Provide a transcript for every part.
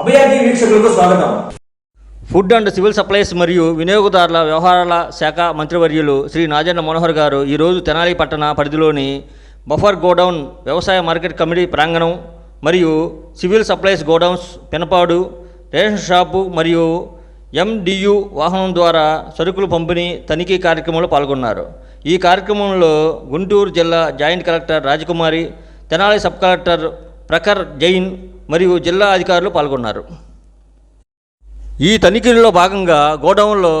అభయాజీ వీక్షకులకు స్వాగతం. Food and civil supplies మరియు వినియోగదారుల వ్యవహారాల శాఖ మంత్రివర్యులు శ్రీ నాజన్న మనోహర్ గారు ఈరోజు తెనాలి పట్టణ పరిధిలోని బఫర్ గోడౌన్ వ్యవసాయ మార్కెట్ కమిటీ ప్రాంగణం మరియు civil supplies godowns Penapadu ration shop మరియు ఎండియు వాహనం ద్వారా సరుకులు పంపిణీ తనిఖీ కార్యక్రమంలో పాల్గొన్నారు. ఈ కార్యక్రమంలో గుంటూరు జిల్లా joint collector Rajakumari Tenali sub collector Prakhar Jain మరియు జిల్లా అధికారులు పాల్గొన్నారు. ఈ తనిఖీల్లో భాగంగా గోడౌన్లో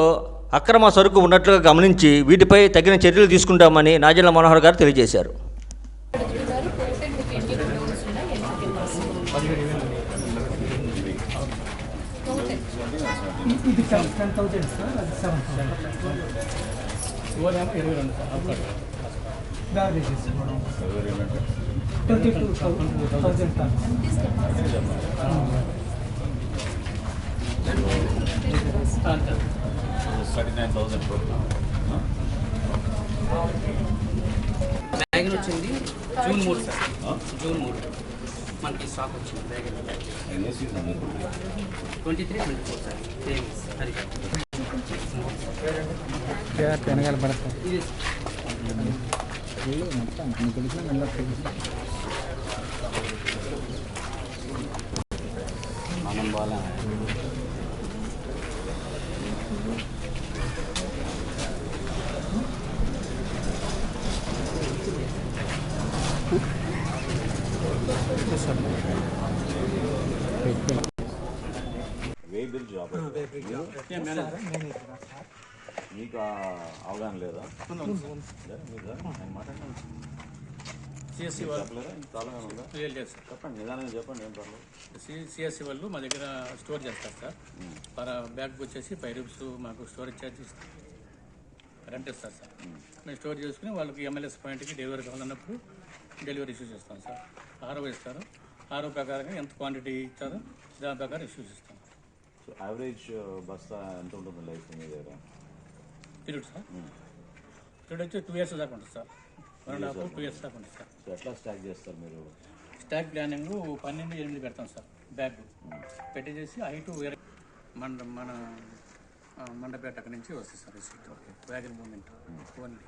అక్రమ సరుకు ఉన్నట్లుగా గమనించి వీటిపై తగిన చర్యలు తీసుకుంటామని నాజల్ల మనోహర్ గారు తెలియజేశారు. ఇది seven thousand sir twenty two thousand tons అంతే వచ్చింది జూన్ మూడు సార్ జూన్ మూడు మనకి స్టాక్ వచ్చింది bag twenty three twenty four sir savings అది వెనకాల పడతాయి ఇది వేబిల్ జాబ్ మీకు ఆ అవగాహన లేదా లేదా? మీదా? నేను మాట్లాడతాను. సిఎస్సి వాళ్ళు చెప్పలేదా? ఇంత అవగాహన? లేదు చెప్పండి నిదానంగా చెప్పండి ఏం పర్లేదు. సి- సిఎస్సి వాళ్ళు మా దగ్గర స్టోర్ చేస్తారు సార్. పర్ బ్యాగ్ వచ్చేసి ఫైవ్ రూపీస్ మాకు స్టోరేజ్ ఛార్జెస్ రెంట్ ఇస్తారు సార్. మేము స్టోర్ చేసుకుని వాళ్ళకి ఎంఎల్ఎస్ పాయింట్కి డెలివరీ కావాలన్నప్పుడు డెలివరీ ఇష్యూ చేస్తాం సార్. ఆరో ఇస్తారు. ఆరో ప్రకారంగా ఎంత క్వాంటిటీ ఇస్తారో దాని ప్రకారం ఇష్యూస్ ఇస్తాం సో యావరేజ్ బస్తా ఎంత ఉంటుంది లైఫ్ మీ దగ్గర? Period sir? పీరియడ్ వచ్చి టూ ఇయర్స్ దాకా ఉంటుంది sir. One and half two years దాకా ఉంటుంది సార్. సో ఎట్లా స్టాక్ చేస్తారు మీరు? స్టాక్ ప్లానింగ్ పన్నెండు ఎనిమిది పెడతాం సార్ బ్యాగ్. పెట్టేసి హైట్ వేరే మన మన మండపేట అక్కడి నుంచి వస్తుంది sir receipt wagon moment only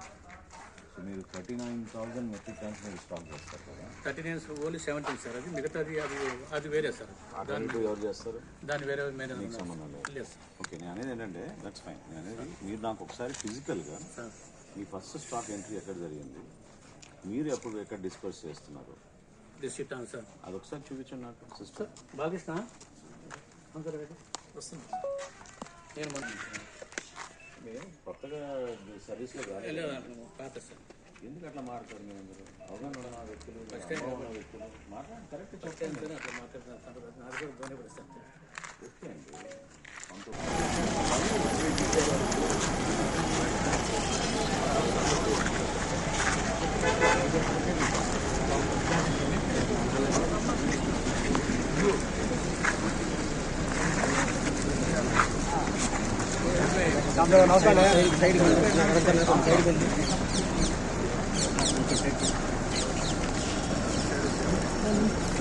so మీరు thirty nine thousand metric tons మీరు స్టాక్ చేస్తారు. Thirty nines only seventeen sir. అది మిగతాది అది అది వేరే సార్. ఎవరు చేస్తారు? దాని వేరే మేనేజ్ సంబంధం లేదు. ఓకే నేను అనేది ఏంటంటే దట్స్ ఫైన్ నేను అనేది మీరు నాకు ఒకసారి ఫిజికల్గా సార్. మీ ఫస్ట్ స్టాక్ ఎంట్రీ ఎక్కడ జరిగింది? మీరు ఎప్పుడు ఎక్కడ డిస్కస్ చేస్తున్నారు? ఆన్ సార్ అదొకసారి చూపించండి నాకు సిస్టర్ బాగిస్తా వస్తుంది. నేను కొత్తగా సర్వీస్లో ఎందుకు అట్లా మారుతారు మీరు అవగాహన ఉన్న వ్యక్తులు అనుభవం ఉన్న వ్యక్తులు మాట్లాడి కరెక్ట్ చెప్పండి అంతేనే అట్లా మాట్లాడుతున్నాను సార్ నాకు కూడా ఇబ్బంది పడుతుంది సార్ ఓకే అండి